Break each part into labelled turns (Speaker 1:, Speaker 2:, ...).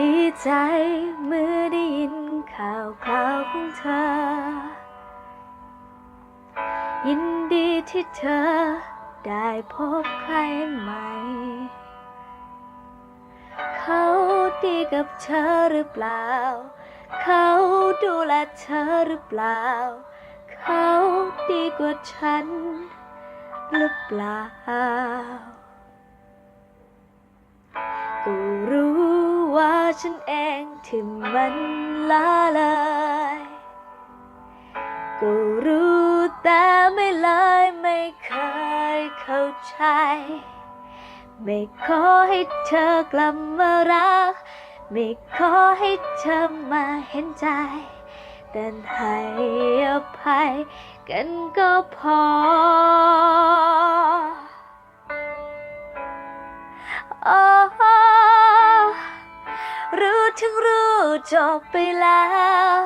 Speaker 1: ดีใจเมื่อได้ยินข่าวคราวของเธอ ยินดีที่เธอได้พบใครใหม่ เขาดีกับเธอหรือเปล่า เขาดูแลเธอหรือเปล่า เขาดีกว่าฉันหรือเปล่าก็รู้ ฉันเองที่มันละเลยก็รู้แต่ไม่เลยไม่เคยเข้าใจ ไม่ขอให้เธอกลับมารัก ไม่ขอให้เธอมาเห็นใจ แต่ให้อภัยกันก็พอ ถึงรู้จบไปแล้ว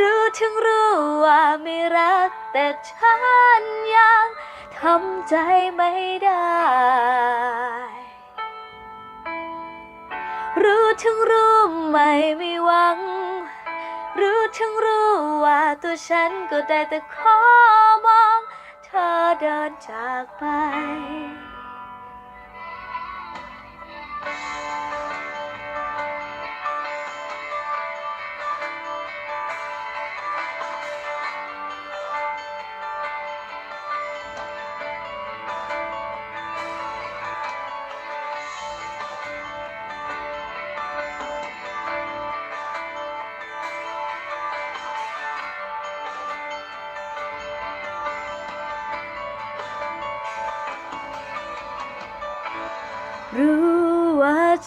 Speaker 1: รู้ถึงรู้ว่าไม่รักแต่ฉันยังทำใจไม่ได้ รู้ถึงรู้ไม่มีหวัง รู้ถึงรู้ว่าตัวฉันก็ได้แต่ขอมอง เธอเดินจากไป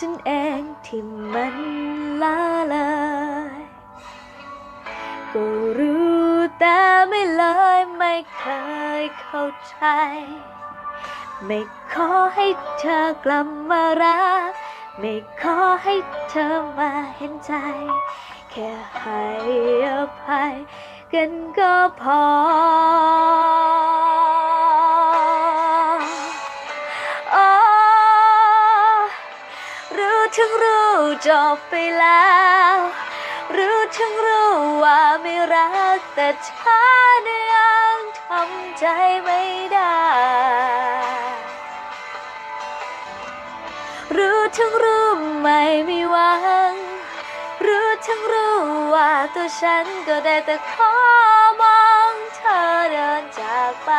Speaker 1: ฉันเองที่มันละเลยก็รู้แต่ไม่เลยไม่เคยเข้าใจ ไม่ขอให้เธอกลับมารัก ไม่ขอให้เธอมาเห็นใจ แค่ให้อภัยกันก็พอ รู้ถึงรู้จบไปแล้ว รู้ถึงรู้ว่าไม่รักแต่ฉันยังทำใจไม่ได้ รู้ถึงรู้ไม่มีหวัง รู้ถึงรู้ว่าตัวฉันก็ได้แต่ขอมองเธอเดินจากไป